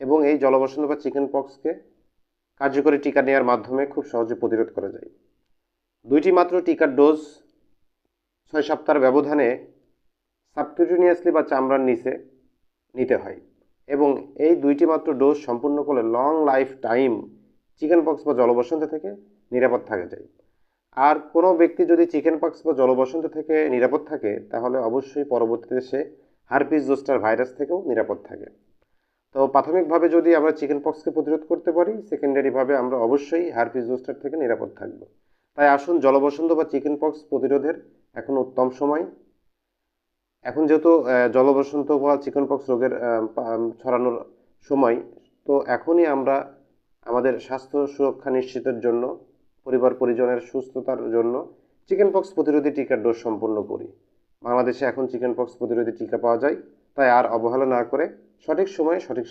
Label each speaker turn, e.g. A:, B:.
A: এবং এই জলবসন্ত বা চিকেন পক্সকে কার্যকরী টিকা নেওয়ার মাধ্যমে খুব সহজে প্রতিরোধ করা যায়। দুইটি মাত্র টিকার ডোজ ছয় সপ্তাহের ব্যবধানে সাবকিউটিনিয়াসলি বা চামড়ার নিচে নিতে হয় এবং এই দুইটি মাত্র ডোজ সম্পূর্ণ করলে long life time chicken pox বা জলবসন্ত থেকে নিরাপদ থাকা যায়। আর কোনো ব্যক্তি যদি চিকেন পক্স বা জলবসন্ত থেকে নিরাপদ থাকে, তাহলে অবশ্যই পরবর্তীতে সে হারপিস জোস্টার ভাইরাস থেকেও নিরাপদ থাকে। তো প্রাথমিকভাবে যদি আমরা চিকেন পক্সকে প্রতিরোধ করতে পারি সেকেন্ডারিভাবে আমরা অবশ্যই হারপিস জোস্টার থেকে নিরাপদ থাকব। তাই আসুন জলবসন্ত বা চিকেন পক্স প্রতিরোধের এখন উত্তম সময়। এখন যেহেতু জলবসন্ত বা চিকেন পক্স রোগের ছড়ানোর সময়, তো এখনই আমরা আমাদের স্বাস্থ্য সুরক্ষা নিশ্চিতের জন্য, পরিবার পরিজনের সুস্থতার জন্য চিকেন পক্স প্রতিরোধী টিকার ডোজ সম্পূর্ণ করি। বাংলাদেশে এখন চিকেন পক্স প্রতিরোধী টিকা পাওয়া যায়। তাই আর অবহেলা না করে সঠিক সময়ে সঠিক